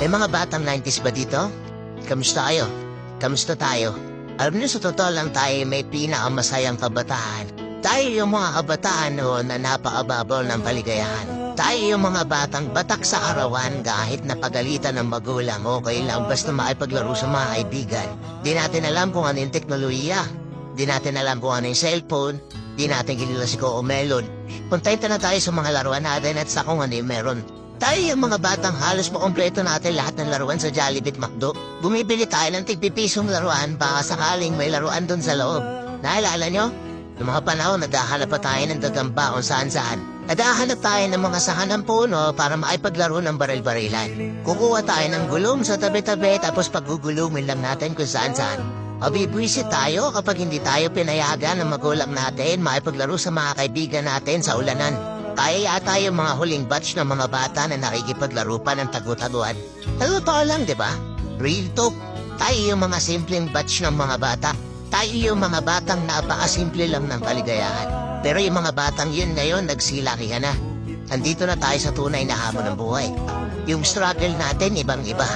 May mga batang 90s ba dito? Kamusta kayo? Kamusta tayo? Alam niyo sa totoo lang tayo may pinakamasayang kabataan. Tayo yung mga kabataan noon na napakababaw ng paligayahan. Tayo yung mga batang batak sa arawan kahit napagalitan ng magulang okay lang basta makipaglaro sa mga kaibigan. Di natin alam kung ano yung teknolohiya. Di natin alam kung ano yung cellphone. Di natin kilala si Coco Melon. Puntayin na tayo sa mga laruan natin at sa kung ano yung meron. Tayo yung mga batang halos makompleto natin lahat ng laruan sa Jollibee at McDo. Bumibili tayo ng tigpipisong laruan baka sakaling may laruan doon sa loob. Naalala nyo? Noong mga panahon, naghahanap pa tayo ng gagamba kung saan-saan. Naghahanap tayo ng mga sahan ng puno para maipaglaro ng baril-barilan. Kukuha tayo ng gulong sa tabi-tabi tapos pagugulumin lang natin kung saan-saan. Mabibwisit tayo kapag hindi tayo pinayagan ng magulang natin maipaglaro sa mga kaibigan natin sa ulanan. Tayo yata yung mga huling batch ng mga bata na nakikipaglaro pa ng tagutaguan. Totoo lang, di ba? Real talk. Tayo yung mga simpleng batch ng mga bata. Tayo yung mga batang napakasimple lang ng kaligayahan. Pero yung mga batang yun ngayon, nagsilakihan na. Andito na tayo sa tunay na hamon ng buhay. Yung struggle natin, ibang-iba.